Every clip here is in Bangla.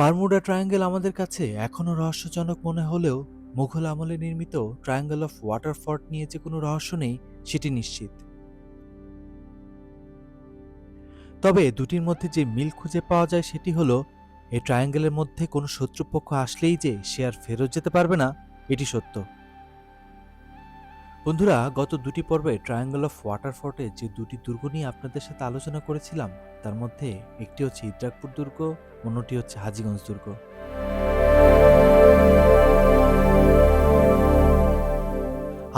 বারমুডা ট্রায়াঙ্গেল আমাদের কাছে এখনও রহস্যজনক মনে হলেও মুঘল আমলে নির্মিত ট্রায়াঙ্গেল অফ ওয়াটার ফর্ট নিয়ে যে কোনো রহস্য নেই, সেটি নিশ্চিত। তবে দুটির মধ্যে যে মিল খুঁজে পাওয়া যায় সেটি হলো, এই ট্রায়াঙ্গেলের মধ্যে কোনো শত্রুপক্ষ আসলেই যে সে আর ফেরত যেতে পারবে না, এটি সত্য। বন্ধুরা, গত দুটি পর্বে ট্রায়াঙ্গেল অফ ওয়াটার ফোর্টে যে দুটি দুর্গ নিয়ে আপনাদের সাথে আলোচনা করেছিলাম, তার মধ্যে একটি হচ্ছে ইদ্রাকপুর দুর্গ, অন্যটি হচ্ছে হাজিগঞ্জ দুর্গ।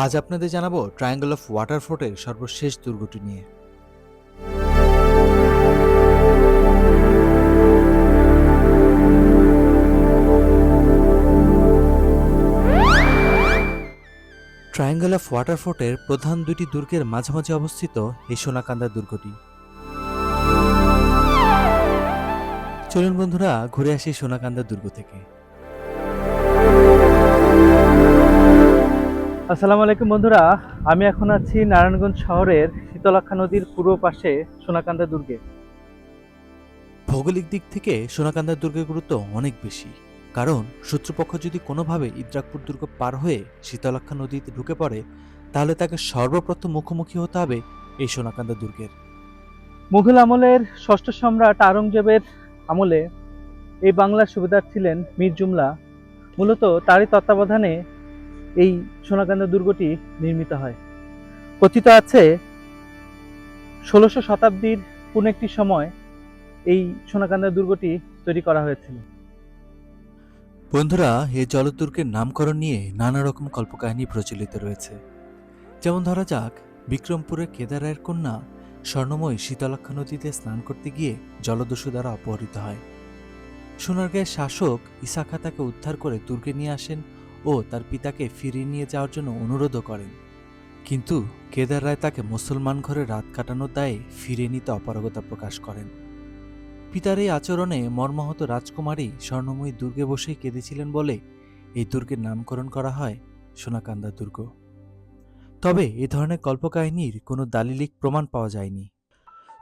আজ আপনাদের জানাব ট্রায়াঙ্গেল অফ ওয়াটার ফোর্টের সর্বশেষ দুর্গটি নিয়ে। ট্রায়াঙ্গেল অফ ওয়াটার ফোর্টের প্রধান দুটি দুর্গের মাঝামাঝি অবস্থিত এই সোনাকান্দা দুর্গটি। চলুন বন্ধুরা ঘুরে আসি সোনাকান্দা দুর্গ থেকে। আসসালামু আলাইকুম বন্ধুরা আমি এখন আছি নারায়ণগঞ্জ শহরের শীতলাক্ষা নদীর পূর্ব পাশে সোনাকান্দা দুর্গে। ভৌগোলিক দিক থেকে সোনাকান্দা দুর্গের গুরুত্ব অনেক বেশি। কারণ শত্রুপক্ষ যদি কোনোভাবে ইদ্রাকপুর দুর্গ পার হয়ে শীতলাক্ষা নদীতে ঢুকে পড়ে, তাহলে তাকে সর্বপ্রথম মুখোমুখি হতে হবে এই সোনাকান্দা দুর্গের। মুঘল আমলের ষষ্ঠ সম্রাট আওরঙ্গজেবের আমলে এই বাংলার সুবেদার ছিলেন মীর জুমলা। মূলত তারই তত্ত্বাবধানে এই সোনাকান্দা দুর্গটি নির্মিত হয়। কথিত আছে, ষোলোশো শতাব্দীর কোন একটি সময় এই সোনাকান্দা দুর্গটি তৈরি করা হয়েছিল। বন্ধুরা এই জলদুর্গের নামকরণ নিয়ে নানা রকম কল্পকাহিনী প্রচলিত রয়েছে। যেমন ধরা যাক, বিক্রমপুরের কেদারায়ের কন্যা স্বর্ণময় শীতলাক্ষা নদীতে স্নান করতে গিয়ে জলদস্যু দ্বারা অপহৃত হয়। সোনারগাঁয়ের শাসক ইসাখা তাকে উদ্ধার করে দুর্গে নিয়ে আসেন ও তার পিতাকে ফিরিয়ে নিয়ে যাওয়ার জন্য অনুরোধও করেন। কিন্তু কেদার রায় তাকে মুসলমান ঘরে রাত কাটানোর দায়ে ফিরিয়ে নিতে অপারগতা প্রকাশ করেন। পিতার এই আচরণে মর্মাহত রাজকুমারী স্বর্ণময়ী দুর্গে বসেই কেঁদেছিলেন বলে এই দুর্গের নামকরণ করা হয় সোনাকান্দা দুর্গ। তবে এ ধরনের কল্পকাহিনীর কোনো দালিলিক প্রমাণ পাওয়া যায়নি।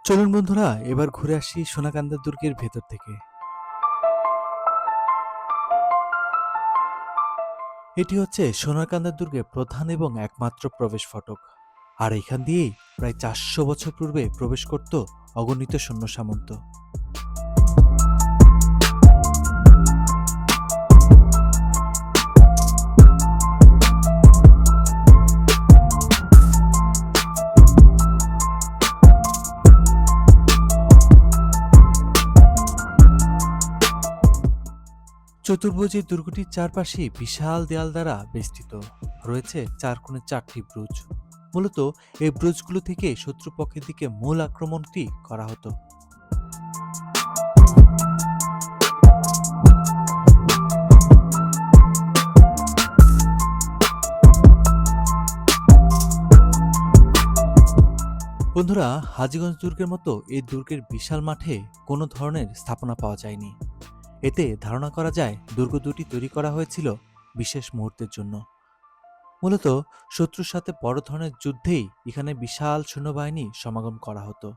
চলুন বন্ধুরা, এবার ঘুরে আসি সোনাকান্দা দুর্গের ভেতর থেকে। এটি হচ্ছে সোনাকান্দা দুর্গের প্রধান এবং একমাত্র প্রবেশ ফটক। আর এখান দিয়েই প্রায় চারশো বছর পূর্বে প্রবেশ করত অগণিত সৈন্য সামন্ত। চতুর্ভুজের দুর্গটির চারপাশে বিশাল দেয়াল দ্বারা বেষ্টিত। রয়েছে চার কোণে চারটি ব্রুজ। মূলত এই ব্রুজগুলো থেকে শত্রুপক্ষের দিকে মূল আক্রমণটি করা হতো। বন্ধুরা, হাজিগঞ্জ দুর্গের মতো এই দুর্গের বিশাল মাঠে কোনো ধরনের স্থাপনা পাওয়া যায়নি। এতে ধারণা করা যায় দুর্গ দুটি তৈরি করা হয়েছিল বিশেষ মুহূর্তের জন্য। মূলত শত্রুর সাথে বড় ধরনের যুদ্ধেই এখানে বিশাল সৈন্যবাহিনী সমাগম করা হতো।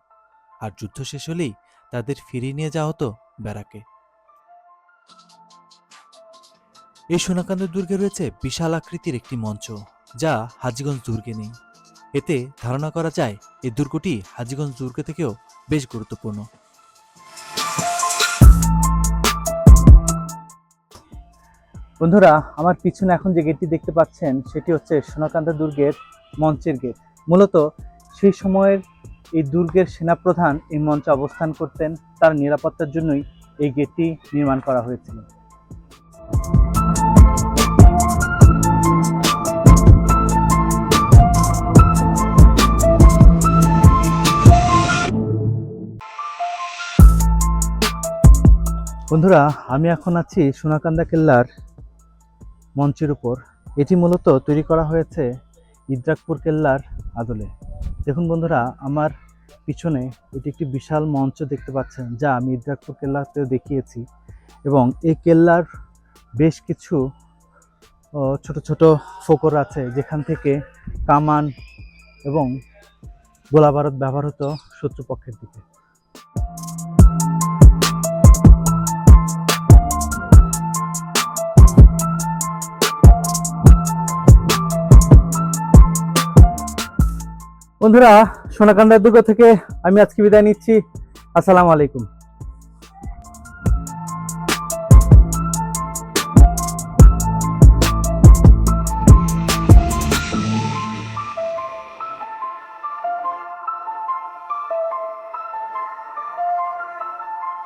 আর যুদ্ধ শেষ হলেই তাদের ফিরিয়ে নিয়ে যাওয়া হতো ব্যারাকে। এই সোনাকান্ত দুর্গে রয়েছে বিশাল আকৃতির একটি মঞ্চ, যা হাজিগঞ্জ দুর্গে নেই। এতে ধারণা করা যায় এই দুর্গটি হাজিগঞ্জ দুর্গ থেকেও বেশ গুরুত্বপূর্ণ। বন্ধুরা, আমার পিছনে এখন যে গেটটি দেখতে পাচ্ছেন, সেটি হচ্ছে সোনাকান্দা দুর্গের মঞ্চের গেট। মূলত সেই সময়ের এই দুর্গের সেনাপ্রধান এই মঞ্চে অবস্থান করতেন, তার নিরাপত্তার জন্যই এই গেটটি নির্মাণ করা হয়েছিল। বন্ধুরা, আমি এখন আছি সোনাকান্দা কেল্লার মঞ্চের উপর। এটি মূলত তৈরি করা হয়েছে ইদ্রাকপুর কেল্লার আদলে। দেখুন বন্ধুরা, আমার পিছনে এটি একটি বিশাল মঞ্চ দেখতে পাচ্ছেন, যা আমি ইদ্রাকপুর কেল্লাতেও দেখিয়েছি। এবং এই কেল্লার বেশ কিছু ছোট ছোট ফোকর আছে, যেখান থেকে কামান এবং গোলাবারত ব্যবহার হতো শত্রুপক্ষের দিকে। বন্ধুরা সোনাকান্দার দুর্গ থেকে আমি আজকে বিদায় নিচ্ছি। আসসালামু আলাইকুম।